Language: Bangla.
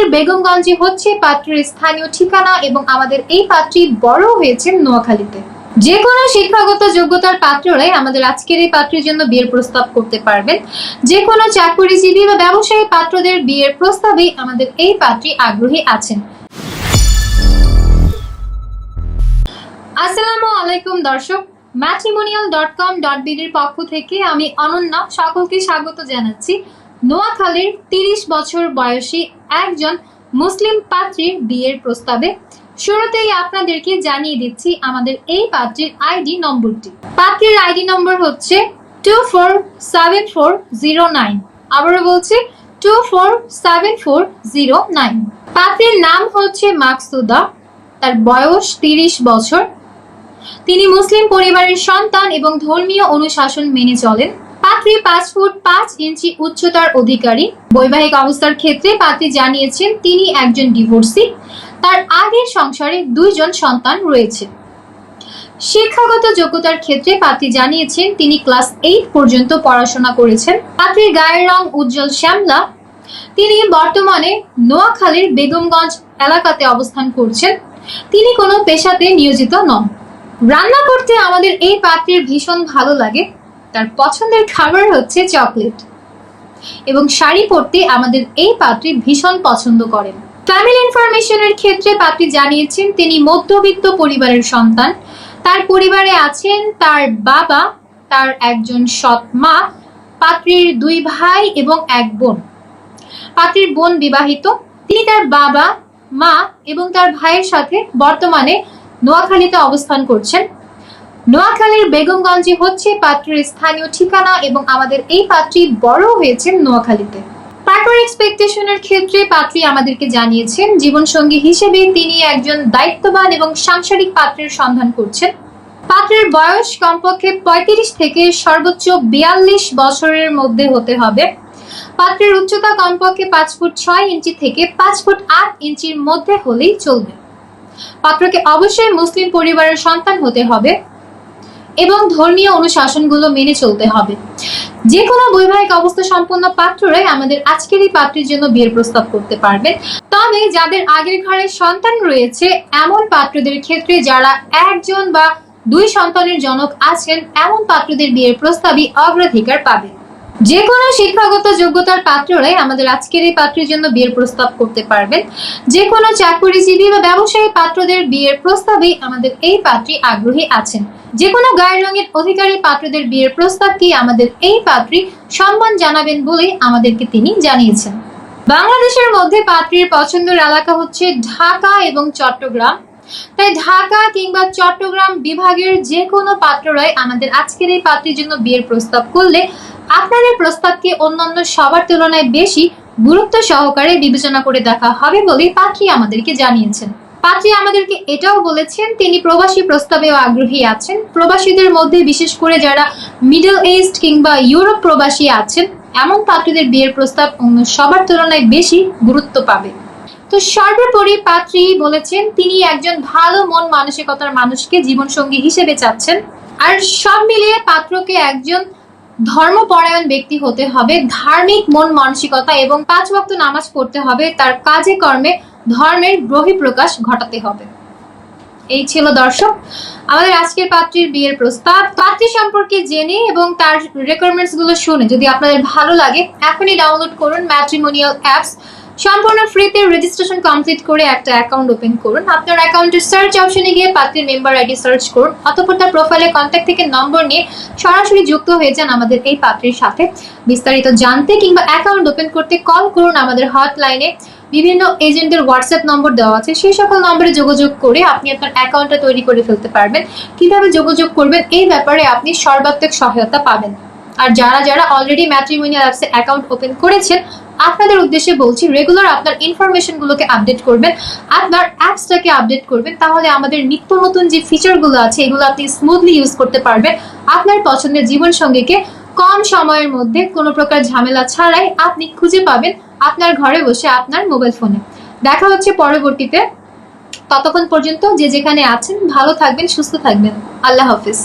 নোয়াখালীর বেগমগঞ্জে হচ্ছে, পাত্রের স্থানীয় ঠিকানা এবং আমাদের এই পাত্রী বড় হয়েছেন নোয়াখালীতে। যে কোনো শিক্ষাগত যোগ্যতার পাত্ররাই আমাদের আজকের এই পাত্রের জন্য বিয়ের প্রস্তাব করতে পারবেন। যে কোনো চাকরিজীবী বা ব্যবসায়ী পাত্রদের বিয়ের প্রস্তাবে আমাদের এই পাত্রী আগ্রহী আছেন। আসসালামু আলাইকুম দর্শক ম্যাট্রিমোনিয়াল ডট কম ডট বিডির পক্ষ থেকে আমি অনন্যা সকলকে স্বাগত জানাচ্ছি। নোয়াখালীর তিরিশ বছর বয়সী একজন মুসলিম পাত্রীর বিয়ের প্রস্তাবে শুরুতেই আপনাদেরকে জানিয়ে দিচ্ছি আমাদের এই পাত্রীর আইডি নম্বরটি। পাত্রীর আইডি নম্বর হচ্ছে two four seven four zero nine আবারও বলছি two four seven four zero nine পাত্রীর নাম হচ্ছে মাকসুদা, তার বয়স তিরিশ বছর। তিনি মুসলিম পরিবারের সন্তান এবং ধর্মীয় অনুশাসন মেনে চলেন। পাত্রী পাঁচ ফুট পাঁচ ইঞ্চি উচ্চতার অধিকারী। বৈবাহিক অবস্থার ক্ষেত্রে পাত্রী জানিয়েছেন, তিনি একজন ডিভোর্সি তার আগের সংসারে দুইজন সন্তান রয়েছে। শিক্ষাগত যোগ্যতার ক্ষেত্রে পাত্রী জানিয়েছেন, তিনি ক্লাস এইট পর্যন্ত পড়াশোনা করেছেন। পাত্রীর গায়ের রং উজ্জ্বল শ্যামলা। তিনি বর্তমানে নোয়াখালীর বেগমগঞ্জ এলাকাতে অবস্থান করছেন। তিনি কোনো পেশাতে নিয়োজিত নন। রান্না করতে আমাদের এই পাত্রের ভীষণ ভালো লাগে। তার পছন্দের খাবার হচ্ছে চকলেট। এবং শাড়ি পরতে আমাদের এই পাত্রী ভীষণ পছন্দ করেন। ফ্যামিলি ইনফরমেশনের ক্ষেত্রে পাত্রী জানিয়েছেন, তিনি মধ্যবিত্ত পরিবারের সন্তান। তার পরিবারে আছেন তার বাবা, তার একজন সৎ মা, পাত্রীর দুই ভাই এবং এক বোন। পাত্রীর বোন বিবাহিত, তিনি তার বাবা, মা এবং তার ভাইয়ের সাথে বর্তমানে নোয়াখালীতে অবস্থান করছেন। নোয়াখালীর বেগমগঞ্জে হচ্ছে পাত্রের স্থানীয় ঠিকানা এবং আমাদের এই পাত্রী বড় হয়েছেন নোয়াখালীতে। পার্টনার এক্সপেকটেশনের ক্ষেত্রে পাত্রী আমাদেরকে জানিয়েছেন, জীবনসঙ্গী হিসেবে তিনি একজন দায়িত্ববান এবং সাংসারিক পাত্রের সন্ধান করছেন। পাত্রের বয়স কমপক্ষে পঁয়ত্রিশ থেকে সর্বোচ্চ বিয়াল্লিশ বছরের মধ্যে হতে হবে। পাত্রের উচ্চতা কমপক্ষে পাঁচ ফুট ছয় ইঞ্চি থেকে পাঁচ ফুট আট ইঞ্চির মধ্যে হলেই চলবে। পাত্রকে অবশ্যই মুসলিম পরিবারের সন্তান হতে হবে। এবং ধর্মীয় অনুশাসনগুলো মেনে চলতে হবে। যে কোনো বৈবাহিক অবস্থা সম্পন্ন পাত্ররাই আমাদের আজকের এই পাত্রের জন্য বিয়ের প্রস্তাব করতে পারবেন। তবে যাদের আগের ঘরে সন্তান রয়েছে, এমন পাত্রদের ক্ষেত্রে যারা একজন বা দুই সন্তানের জনক আছেন, এমন পাত্রদের বিয়ের প্রস্তাবই অগ্রাধিকার পাবে যে কোনো শিক্ষাগত যোগ্যতার পাত্ররাই আমাদের আজকের এই পাত্রের জন্য বিয়ের প্রস্তাব করতে পারবেন। যে কোনো চাকরিজীবী বা ব্যবসায়ী পাত্রদের বিয়ের প্রস্তাবেই আমাদের এই পাত্রী আগ্রহী আছেন। যে কোনো গায়ের রঙের অধিকারী পাত্রদের বিয়ের প্রস্তাবকে আমাদের এই পাত্রী সম্মান জানাবেন বলে আমাদেরকে তিনি জানিয়েছেন। বাংলাদেশের মধ্যে পাত্রীর পছন্দের এলাকা হচ্ছে ঢাকা এবং চট্টগ্রাম। তাই ঢাকা কিংবা চট্টগ্রাম বিভাগের যে কোনো পাত্ররাই আমাদের আজকের এই পাত্রীর জন্য বিয়ের প্রস্তাব করলে আপনাদের প্রস্তাবকে অন্যান্য সবার তুলনায় বেশি গুরুত্ব সহকারে বিবেচনা করে দেখা হবে বলে পাত্রী আমাদেরকে জানিয়েছেন। পাত্রী আমাদেরকে এটাও বলেছেন, তিনি প্রবাসী প্রস্তাবেও আগ্রহী আছেন। প্রবাসীদের মধ্যে বিশেষ করে যারা মিডল ইস্ট কিংবা ইউরোপ প্রবাসী আছেন, এমন পাত্রীদের বিয়ের প্রস্তাব অন্য সবার তুলনায় বেশি গুরুত্ব পাবে। তো সর্বোপরি পাত্রী বলেছেন, তিনি একজন ভালো মন মানসিকতার মানুষকে জীবনসঙ্গী হিসেবে চাচ্ছেন। আর সব মিলিয়ে পাত্রকে একজন ধর্মপরায়ণ ব্যক্তি হতে হবে, ধার্মিক মন মানসিকতা এবং পাঁচ ওয়াক্ত নামাজ পড়তে হবে, তার কাজে কর্মে ধর্মের গ্রহী প্রকাশ ঘটাতে হবে। এই ছিল দর্শক, আমাদের আজকের পাত্রীর বিয়ের প্রস্তাব। পাত্রী সম্পর্কে জেনে এবং তার রেকোয়ারমেন্টসগুলো শুনে যদি আপনাদের ভালো লাগে, এখনই ডাউনলোড করুন ম্যাট্রিমোনিয়াল অ্যাপস সম্পূর্ণ ফ্রিতে রেজিস্ট্রেশন কমপ্লিট করে একটা অ্যাকাউন্ট ওপেন করুন। আপনার অ্যাকাউন্টের সার্চ অপশনে গিয়ে পাত্রীর মেম্বার আইডি সার্চ করুন, অতঃপর তার প্রোফাইলে কন্ট্যাক্ট থেকে নম্বর নিয়ে সরাসরি যুক্ত হয়ে যান আমাদের এই পাত্রীর সাথে। বিস্তারিত জানতে কিংবা অ্যাকাউন্ট ওপেন করতে কল করুন আমাদের হটলাইনে বিভিন্ন এজেন্টের হোয়াটসঅ্যাপ নম্বর দেওয়া আছে। সেই সকল নম্বরে যোগাযোগ করে আপনি আপনার অ্যাকাউন্টটা তৈরি করে ফেলতে পারবেন। কীভাবে যোগাযোগ করবেন এই ব্যাপারে আপনি সর্বাত্মক সহায়তা পাবেন। আর যারা যারা অলরেডি ম্যাট্রিমোনিয়াল অ্যাপসে অ্যাকাউন্ট ওপেন করেছেন, আপনাদের উদ্দেশ্যে বলছি রেগুলার আপনার ইনফরমেশন গুলোকে আপডেট করবেন। আপনার অ্যাপসটাকে আপডেট করবেন, তাহলে আমাদের নিত্য নতুন যে ফিচারগুলো আছে, এগুলো আপনি স্মুথলি ইউজ করতে পারবেন। আপনার পছন্দের জীবন সঙ্গীকে কম সময়ের মধ্যে কোনো প্রকার ঝামেলা ছাড়াই আপনি খুঁজে পাবেন আপনার ঘরে বসে আপনার মোবাইল ফোনে দেখা হচ্ছে পরবর্তীতে। ততক্ষণ পর্যন্ত যে যেখানে আছেন, ভালো থাকবেন, সুস্থ থাকবেন। আল্লাহ হাফিজ।